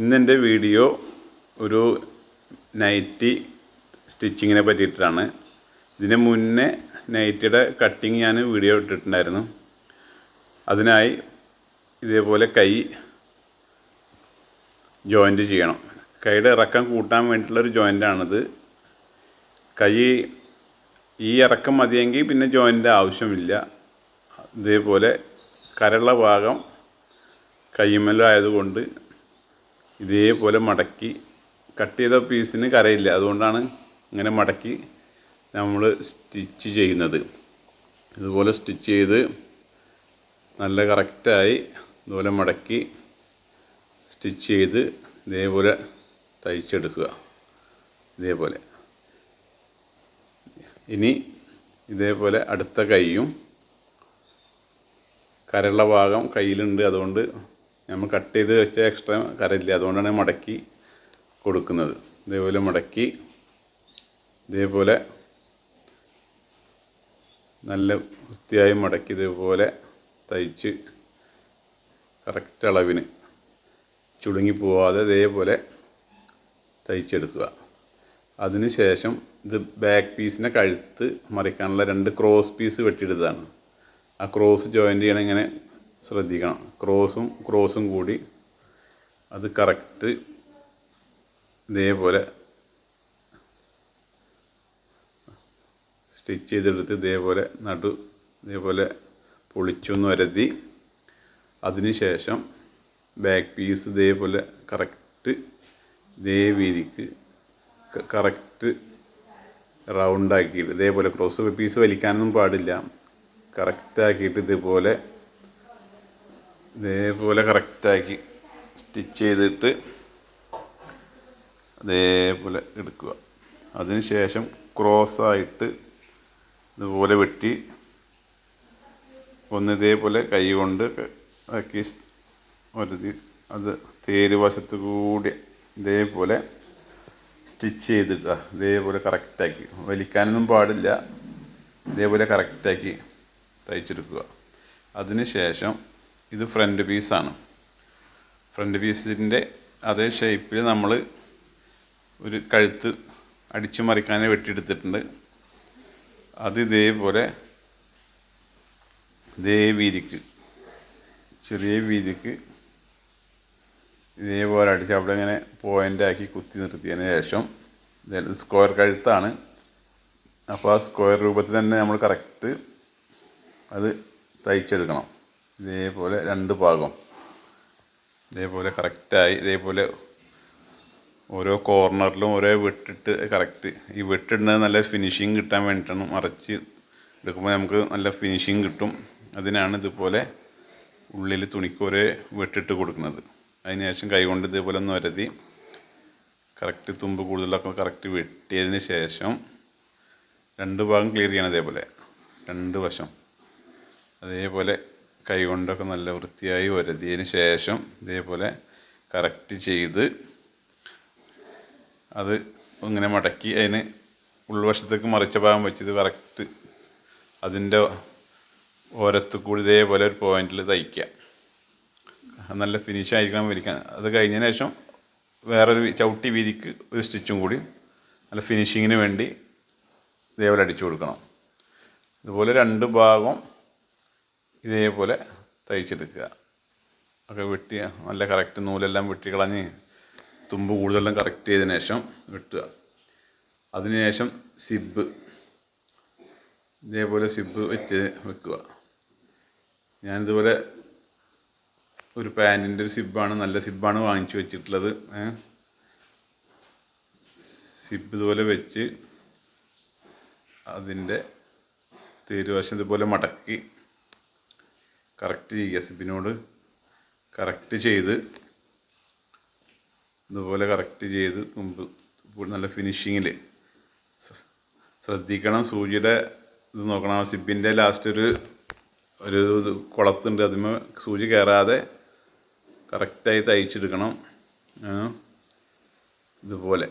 ഇന്നെന്റെ വീഡിയോ ഒരു നൈറ്റി സ്റ്റിച്ചിങ്ങിനെ പറ്റിയിട്ടാണ്. ഇതിന് മുന്നേ നൈറ്റിയുടെ കട്ടിങ് ഞാൻ വീഡിയോ ഇട്ടിട്ടുണ്ടായിരുന്നു. അതിനായി ഇതേപോലെ കൈ ജോയിന്റ് ചെയ്യണം. കൈയുടെ ഇറക്കം കൂട്ടാൻ വേണ്ടിയിട്ടുള്ളൊരു ജോയിന്റാണിത് കൈ ഈ ഇറക്കം മതിയെങ്കിൽ പിന്നെ ജോയിന്റ് ആവശ്യമില്ല. ഇതേപോലെ കരള ഭാഗം കയ്യുമ്മലായതുകൊണ്ട് ഇതേപോലെ മടക്കി കട്ട് ചെയ്ത പീസിന് കരയില്ല. അതുകൊണ്ടാണ് ഇങ്ങനെ മടക്കി നമ്മൾ സ്റ്റിച്ച് ചെയ്യുന്നത്. ഇതുപോലെ സ്റ്റിച്ച് ചെയ്ത് നല്ല കറക്റ്റായി ഇതുപോലെ മടക്കി സ്റ്റിച്ച് ചെയ്ത് ഇതേപോലെ തയ്ച്ചെടുക്കുക. ഇതേപോലെ. ഇനി ഇതേപോലെ അടുത്ത കൈയും കരയുള്ള ഭാഗം കയ്യിലുണ്ട്. അതുകൊണ്ട് നമ്മൾ കട്ട് ചെയ്ത് വെച്ച എക്സ്ട്രാ കരയില്ല അതുകൊണ്ടാണ് മടക്കി കൊടുക്കുന്നത്. ഇതേപോലെ മടക്കി ഇതേപോലെ നല്ല വൃത്തിയായി മടക്കി ഇതേപോലെ തയ്ച്ച് കറക്റ്റ് അളവിന് ചുളുങ്ങി പോവാതെ ഇതേപോലെ തയ്ച്ചെടുക്കുക. അതിന് ശേഷം ഇത് ബാക്ക് പീസിനെ കഴുത്ത് മറിക്കാനുള്ള രണ്ട് ക്രോസ് പീസ് വെട്ടിയെടുത്തതാണ് ആ ക്രോസ് ജോയിന്റ് ചെയ്യണം ഇങ്ങനെ ശ്രദ്ധിക്കണം. ക്രോസും ക്രോസും കൂടി അത് കറക്റ്റ് ഇതേപോലെ സ്റ്റിച്ച് ചെയ്തെടുത്ത് ഇതേപോലെ നടു ഇതേപോലെ പൊളിച്ചൊന്ന് വരതി. അതിനുശേഷം ബാക്ക് പീസ് ഇതേപോലെ കറക്റ്റ് ഇതേ വീതിക്ക് കറക്റ്റ് റൗണ്ടാക്കിയിട്ട് ഇതേപോലെ ക്രോസ് പീസ് വലിക്കാനൊന്നും പാടില്ല. കറക്റ്റാക്കിയിട്ട് ഇതേപോലെ ഇതേപോലെ കറക്റ്റാക്കി സ്റ്റിച്ച് ചെയ്തിട്ട് അതേപോലെ എടുക്കുക. അതിനുശേഷം ക്രോസായിട്ട് ഇതുപോലെ വെട്ടി ഒന്ന് ഇതേപോലെ കൈ കൊണ്ട് ആക്കി ഒരുതി അത് തേര് വശത്ത് കൂടി ഇതേപോലെ സ്റ്റിച്ച് ചെയ്തിട്ട് ഇതേപോലെ കറക്റ്റാക്കി. വലിക്കാനൊന്നും പാടില്ല. ഇതേപോലെ കറക്റ്റാക്കി തയ്ച്ചെടുക്കുക. അതിന് ശേഷം ഇത് ഫ്രണ്ട് പീസാണ് ഫ്രണ്ട് പീസിന്റെ അതേ ഷേപ്പിൽ നമ്മൾ ഒരു കഴുത്ത് അടിച്ചു മറിക്കാനെ വെട്ടിയെടുത്തിട്ടുണ്ട്. അത് ഇതേപോലെ ഇതേ വീതിക്ക് ചെറിയ വീതിക്ക് ഇതേപോലെ അടിച്ച് അവിടെ ഇങ്ങനെ പോയിന്റാക്കി കുത്തി നിർത്തിയതിന് ശേഷം സ്ക്വയർ കഴുത്താണ്. അപ്പോൾ ആ സ്ക്വയർ രൂപത്തിൽ തന്നെ നമ്മൾ കറക്റ്റ് അത് തയ്ച്ചെടുക്കണം. ഇതേപോലെ രണ്ട് ഭാഗം. ഇതേപോലെ കറക്റ്റായി ഇതേപോലെ ഓരോ കോർണറിലും ഓരോ വെട്ടിട്ട് കറക്റ്റ് ഈ വെട്ടിടുന്നത് നല്ല ഫിനിഷിങ് കിട്ടാൻ വേണ്ടിയിട്ടാണ് മറച്ച് എടുക്കുമ്പോൾ നമുക്ക് നല്ല ഫിനിഷിങ് കിട്ടും. അതിനാണ് ഇതുപോലെ ഉള്ളിൽ തുണിക്ക് ഒരേ വെട്ടിട്ട് കൊടുക്കുന്നത്. അതിന് ശേഷം കൈകൊണ്ട് ഇതേപോലെ ഒന്ന് വരതി കറക്റ്റ് തുമ്പ് കൂടുതലൊക്കെ കറക്റ്റ് വെട്ടിയതിന് ശേഷം രണ്ട് ഭാഗം ക്ലിയർ ചെയ്യണം ഇതേപോലെ. രണ്ട് വശം. അതേപോലെ കൈ കൊണ്ടൊക്കെ നല്ല വൃത്തിയായി വരതിയതിന് ശേഷം ഇതേപോലെ കറക്റ്റ് ചെയ്ത് അത് ഇങ്ങനെ മടക്കി അതിന് ഉൾവശത്തേക്ക് മറിച്ച ഭാഗം വെച്ചത് കറക്റ്റ് അതിന്റെ ഓരത്ത് കൂടി ഇതേപോലെ ഒരു പോയിന്റിൽ തയ്ക്കുക. നല്ല ഫിനിഷ് ആയിരിക്കണം വിരിക്കാൻ അത് കഴിഞ്ഞതിന് ശേഷം വേറൊരു ചവിട്ടി വീതിക്ക് ഒരു സ്റ്റിച്ചും കൂടി നല്ല ഫിനിഷിങ്ങിന് വേണ്ടി ഇതേപോലെ അടിച്ചു കൊടുക്കണം. ഇതുപോലെ രണ്ട് ഭാഗം ഇതേപോലെ തയ്ച്ചെടുക്കുക. ഒക്കെ വെട്ടി നല്ല കറക്റ്റ് നൂലെല്ലാം വെട്ടി കളഞ്ഞ് തുമ്പ് കൂടുതലെല്ലാം കറക്റ്റ് ചെയ്തതിന് ശേഷം വെട്ടുക. അതിനുശേഷം സിബ് ഇതേപോലെ സിബ് വെച്ച് വെക്കുക. ഞാനിതുപോലെ ഒരു പാന്റിന്റെ ഒരു സിബാണ് നല്ല സിബാണ് വാങ്ങിച്ചു വെച്ചിട്ടുള്ളത്. സിബ് ഇതുപോലെ വെച്ച് അതിന്റെ തീരുവശം ഇതുപോലെ മടക്കി കറക്റ്റ് ചെയ്യുക സിബിനോട് കറക്റ്റ് ചെയ്ത് ഇതുപോലെ കറക്റ്റ് ചെയ്ത് തുമ്പ് നല്ല ഫിനിഷിങ്ങിൽ ശ്രദ്ധിക്കണം സൂചിയുടെ ഇത് നോക്കണം. സിബിന്റെ ലാസ്റ്റ് ഒരു ഒരു കുളത്തുണ്ട്. അതിന് സൂചി കയറാതെ കറക്റ്റായി തയ്ച്ചെടുക്കണം. ഇതുപോലെ.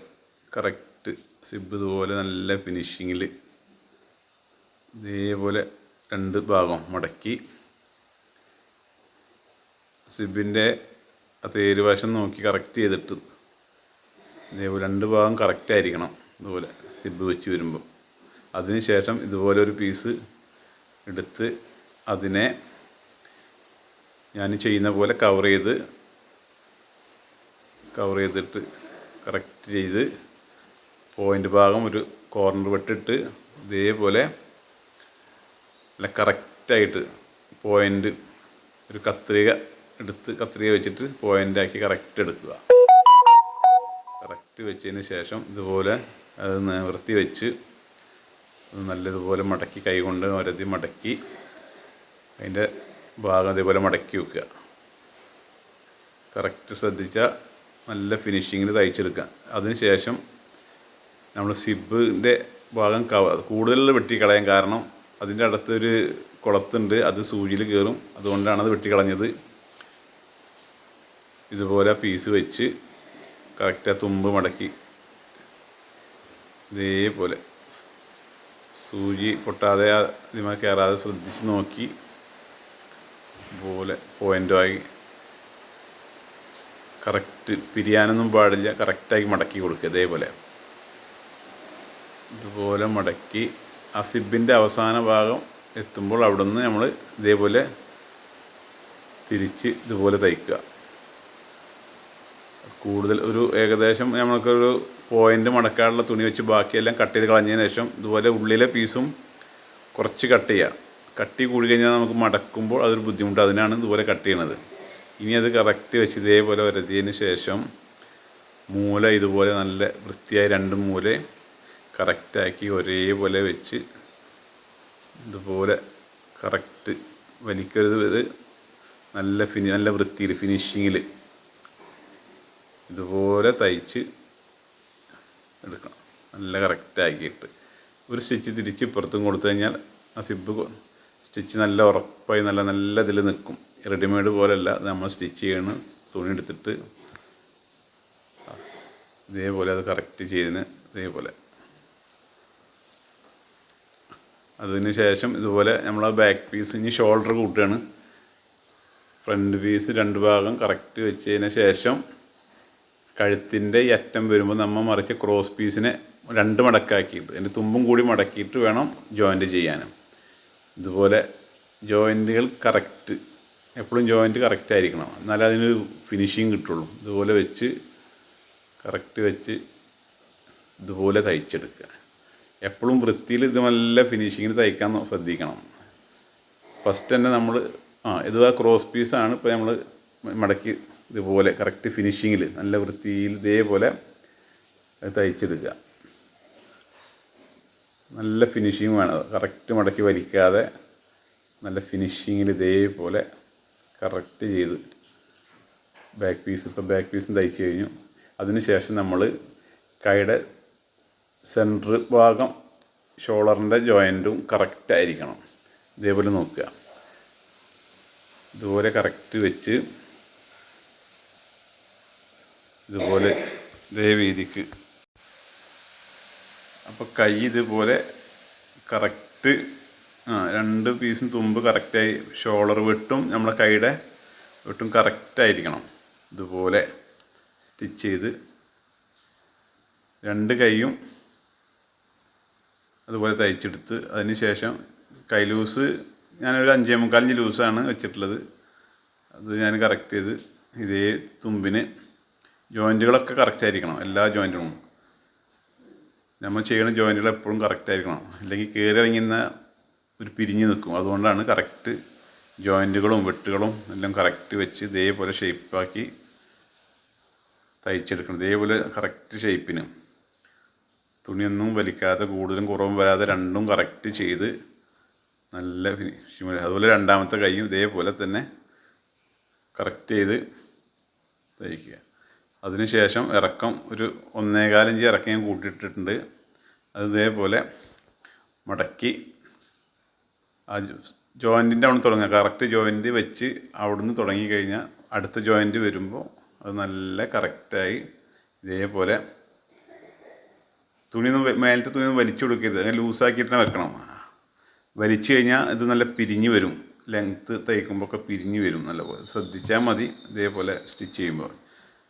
കറക്റ്റ് സിബ് ഇതുപോലെ നല്ല ഫിനിഷിങ്ങിൽ ഇതേപോലെ രണ്ട് ഭാഗം മടക്കി. സിബിന്റെ ആ തേര് വശം നോക്കി കറക്റ്റ് ചെയ്തിട്ട് ഇതേപോലെ രണ്ട് ഭാഗം കറക്റ്റ് ആയിരിക്കണം ഇതുപോലെ സിബ് വെച്ച് വരുമ്പോൾ അതിന് ശേഷം ഇതുപോലെ ഒരു പീസ് എടുത്ത് അതിനെ ഞാൻ ചെയ്യുന്ന പോലെ കവർ ചെയ്ത് കവർ ചെയ്തിട്ട് കറക്റ്റ് ചെയ്ത് പോയിന്റ് ഭാഗം ഒരു കോർണർ വെട്ടിട്ട് ഇതേപോലെ അല്ല കറക്റ്റായിട്ട് പോയിന്റ് ഒരു കത്രിക എടുത്ത് കത്രിക വെച്ചിട്ട് പോയിന്റ് ആക്കി കറക്റ്റ് എടുക്കുക. കറക്റ്റ് വെച്ചതിന് ശേഷം ഇതുപോലെ അത് നിവർത്തി വെച്ച് നല്ലതുപോലെ മടക്കി കൈകൊണ്ട് ഒരതി മടക്കി അതിന്റെ ഭാഗം അതേപോലെ മടക്കി വെക്കുക. കറക്റ്റ് ശ്രദ്ധിച്ചാൽ നല്ല ഫിനിഷിങ്ങിൽ തയ്ച്ചെടുക്കുക. അതിന് ശേഷം നമ്മൾ സിബിന്റെ ഭാഗം കവ കൂടുതൽ വെട്ടിക്കളയാൻ കാരണം അതിന്റെ അടുത്തൊരു കുളത്തുണ്ട് അത് സൂചിയിൽ കയറും അതുകൊണ്ടാണ് അത് വെട്ടിക്കളഞ്ഞത്. ഇതുപോലെ പീസ് വെച്ച് കറക്റ്റ് ആ തുമ്പ് മടക്കി ഇതേപോലെ സൂചി പൊട്ടാതെ ഇതിമ കയറാതെ ശ്രദ്ധിച്ച് നോക്കി പോലെ പോയിന്റായി കറക്റ്റ് പിരിയാനൊന്നും പാടില്ല കറക്റ്റായി മടക്കി കൊടുക്കുക ഇതേപോലെ. ഇതുപോലെ മടക്കി ആ സിബിന്റെ അവസാന ഭാഗം എത്തുമ്പോൾ അവിടെ നിന്ന് നമ്മൾ ഇതേപോലെ തിരിച്ച് ഇതുപോലെ തയ്ക്കുക. കൂടുതൽ ഒരു ഏകദേശം നമുക്കൊരു പോയിന്റ് മടക്കാനുള്ള തുണി വെച്ച് ബാക്കിയെല്ലാം കട്ട് ചെയ്ത് കളഞ്ഞതിന് ശേഷം ഇതുപോലെ ഉള്ളിലെ പീസും കുറച്ച് കട്ട് ചെയ്യുക കട്ടി കൂടി കഴിഞ്ഞാൽ നമുക്ക് മടക്കുമ്പോൾ അതൊരു ബുദ്ധിമുട്ട്. അതിനാണ് ഇതുപോലെ കട്ട് ചെയ്യണത്. ഇനി അത് കറക്റ്റ് വെച്ച് ഇതേപോലെ വരതിയതിന് ശേഷം മൂല ഇതുപോലെ നല്ല വൃത്തിയായി രണ്ട് മൂല കറക്റ്റാക്കി ഒരേപോലെ വെച്ച് ഇതുപോലെ കറക്റ്റ് വലിക്കരുത്. ഇത് നല്ല ഫിനി നല്ല വൃത്തിയിൽ ഫിനിഷിങ്ങിൽ ഇതുപോലെ തയ്ച്ച് എടുക്കണം. നല്ല കറക്റ്റാക്കിയിട്ട് ഒരു സ്റ്റിച്ച് തിരിച്ച് ഇപ്പുറത്തും കൊടുത്തു കഴിഞ്ഞാൽ ആ സിബ് സ്റ്റിച്ച് നല്ല ഉറപ്പായി നല്ല നല്ല ഇതിൽ നിൽക്കും. റെഡിമെയ്ഡ് പോലെയല്ല. നമ്മൾ സ്റ്റിച്ച് ചെയ്യണം തുണി എടുത്തിട്ട് ഇതേപോലെ അത് കറക്റ്റ് ചെയ്തിന് ഇതേപോലെ. അതിന് ശേഷം ഇതുപോലെ നമ്മൾ ആ ബാക്ക് പീസ് ഇനി ഷോൾഡർ കൂട്ടുകയാണ് ഫ്രണ്ട് പീസ് രണ്ട് ഭാഗം കറക്റ്റ് വെച്ചതിന് ശേഷം കഴുത്തിന്റെ ഈ അറ്റം വരുമ്പോൾ നമ്മൾ മറിച്ച് ക്രോസ് പീസിനെ രണ്ട് മടക്കാക്കിയിട്ട് അതിന്റെ തുമ്പും കൂടി മടക്കിയിട്ട് വേണം ജോയിന്റ് ചെയ്യാനും ഇതുപോലെ ജോയിന്റുകൾ കറക്റ്റ് എപ്പോഴും ജോയിന്റ് കറക്റ്റ് ആയിരിക്കണം. എന്നാലേ അതിന് ഫിനിഷിങ് കിട്ടുള്ളൂ. ഇതുപോലെ വെച്ച് കറക്റ്റ് വെച്ച് ഇതുപോലെ തയ്ച്ചെടുക്കുക. എപ്പോഴും വൃത്തിയിൽ ഇത് നല്ല ഫിനിഷിങ്ങിന് തയ്ക്കാൻ ശ്രദ്ധിക്കണം. ഫസ്റ്റ് തന്നെ നമ്മൾ ആ ഇത് ക്രോസ് പീസാണ് ഇപ്പോൾ നമ്മൾ മടക്കി ഇതുപോലെ കറക്റ്റ് ഫിനിഷിങ്ങിൽ നല്ല വൃത്തിയിൽ ഇതേപോലെ തയ്ച്ചെടുക്കുക. നല്ല ഫിനിഷിങ് വേണം. കറക്റ്റ് മടക്കി വലിക്കാതെ നല്ല ഫിനിഷിങ്ങിൽ ഇതേപോലെ കറക്റ്റ് ചെയ്ത് ബാക്ക് പീസ് ഇപ്പോൾ ബാക്ക് പീസും തയ്ച്ചു കഴിഞ്ഞു. അതിന് ശേഷം നമ്മൾ കൈയുടെ സെന്റർ ഭാഗം ഷോളറിന്റെ ജോയിന്റും കറക്റ്റ് ആയിരിക്കണം. ഇതേപോലെ നോക്കുക. ഇതുപോലെ കറക്റ്റ് വെച്ച് ഇതുപോലെ ഇതേ വീതിക്ക്. അപ്പോൾ കൈ ഇതുപോലെ കറക്റ്റ് ആ രണ്ട് പീസും തുമ്പ് കറക്റ്റായി ഷോളർ വെട്ടും നമ്മളെ കൈയുടെ വെട്ടും കറക്റ്റായിരിക്കണം. ഇതുപോലെ സ്റ്റിച്ച് ചെയ്ത് രണ്ട് കൈയും അതുപോലെ തയ്ച്ചെടുത്ത് അതിന് ശേഷം കൈ ലൂസ് ഞാനൊരു അഞ്ചേ മുക്കാലഞ്ച് ലൂസാണ് വെച്ചിട്ടുള്ളത്. അത് ഞാൻ കറക്റ്റ് ചെയ്ത് ഇതേ തുമ്പിന് ജോയിന്റുകളൊക്കെ കറക്റ്റ് ആയിരിക്കണം എല്ലാ ജോയിന്റും നമ്മൾ ചെയ്യുന്ന ജോയിന്റുകൾ എപ്പോഴും കറക്റ്റ് ആയിരിക്കണം. അല്ലെങ്കിൽ കയറി ഇറങ്ങുന്ന ഒരു പിരിഞ്ഞ് നിൽക്കും. അതുകൊണ്ടാണ് കറക്റ്റ് ജോയിന്റുകളും വെട്ടുകളും എല്ലാം കറക്റ്റ് വെച്ച് ഇതേപോലെ ഷേപ്പാക്കി തയ്ച്ചെടുക്കണം. ഇതേപോലെ കറക്റ്റ് ഷേപ്പിന് തുണിയൊന്നും വലിക്കാതെ കൂടുതലും കുറവും വരാതെ രണ്ടും കറക്റ്റ് ചെയ്ത് നല്ല ഫിനിഷിംഗ് അതുപോലെ രണ്ടാമത്തെ കൈയും ഇതേപോലെ തന്നെ കറക്റ്റ് ചെയ്ത് തയ്ക്കുക. അതിനുശേഷം ഇറക്കം ഒരു ഒന്നേകാലഞ്ച് ഇറക്കം ഞാൻ കൂട്ടിയിട്ടിട്ടുണ്ട്. അത് ഇതേപോലെ മടക്കി ആ ജോയിന്റിന്റെ അവിടെ തുടങ്ങുക. കറക്റ്റ് ജോയിന്റ് വെച്ച് അവിടുന്ന് തുടങ്ങിക്കഴിഞ്ഞാൽ അടുത്ത ജോയിന്റ് വരുമ്പോൾ അത് നല്ല കറക്റ്റായി ഇതേപോലെ തുണിയൊന്നും മേലത്തെ തുണിയൊന്നും വലിച്ചു കൊടുക്കരുത്. അങ്ങനെ ലൂസാക്കിയിട്ട് തന്നെ വെക്കണം. വലിച്ചു കഴിഞ്ഞാൽ ഇത് നല്ല പിരിഞ്ഞ് വരും. ലെങ്ത്ത് തയ്ക്കുമ്പോൾ ഒക്കെ പിരിഞ്ഞ് വരും. നല്ലപോലെ ശ്രദ്ധിച്ചാൽ മതി. ഇതേപോലെ സ്റ്റിച്ച് ചെയ്യുമ്പോൾ.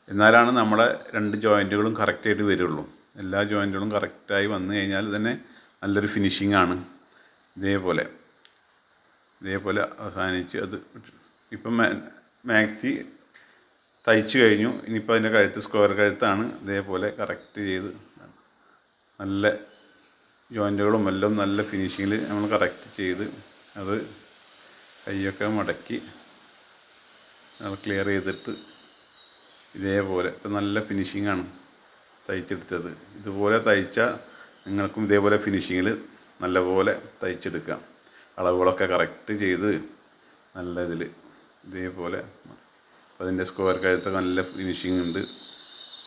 എന്നാലാണ് നമ്മളെ രണ്ട് ജോയിന്റുകളും കറക്റ്റായിട്ട് വരുള്ളൂ. എല്ലാ ജോയിന്റുകളും കറക്റ്റായി വന്നു കഴിഞ്ഞാൽ തന്നെ നല്ലൊരു ഫിനിഷിംഗ് ആണ്. ഇതേപോലെ. ഇതേപോലെ അവസാനിച്ച് അത് ഇപ്പം മാക്സി തയ്ച്ചു കഴിഞ്ഞു. ഇനിയിപ്പോൾ അതിന്റെ കഴുത്ത് സ്ക്വയർ കഴുത്താണ് ഇതേപോലെ കറക്റ്റ് ചെയ്ത് നല്ല ജോയിന്റുകളും എല്ലാം നല്ല ഫിനിഷിങ്ങിൽ നമ്മൾ കറക്റ്റ് ചെയ്ത് അത് കൈയൊക്കെ മടക്കി നമ്മൾ ക്ലിയർ ചെയ്തിട്ട് ഇതേപോലെ ഇപ്പം നല്ല ഫിനിഷിങ്ങാണ് തയ്ച്ചെടുത്തത്. ഇതുപോലെ തയ്ച്ചാൽ നിങ്ങൾക്കും ഇതേപോലെ ഫിനിഷിങ്ങിൽ നല്ലപോലെ തയ്ച്ചെടുക്കാം. അളവുകളൊക്കെ കറക്റ്റ് ചെയ്ത് നല്ല ഇതിൽ ഇതേപോലെ അതിന്റെ സ്ക്വയർ കഴുത്തൊക്കെ നല്ല ഫിനിഷിംഗ് ഉണ്ട്.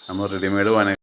നമ്മൾ റെഡിമെയ്ഡ് വേണേൽ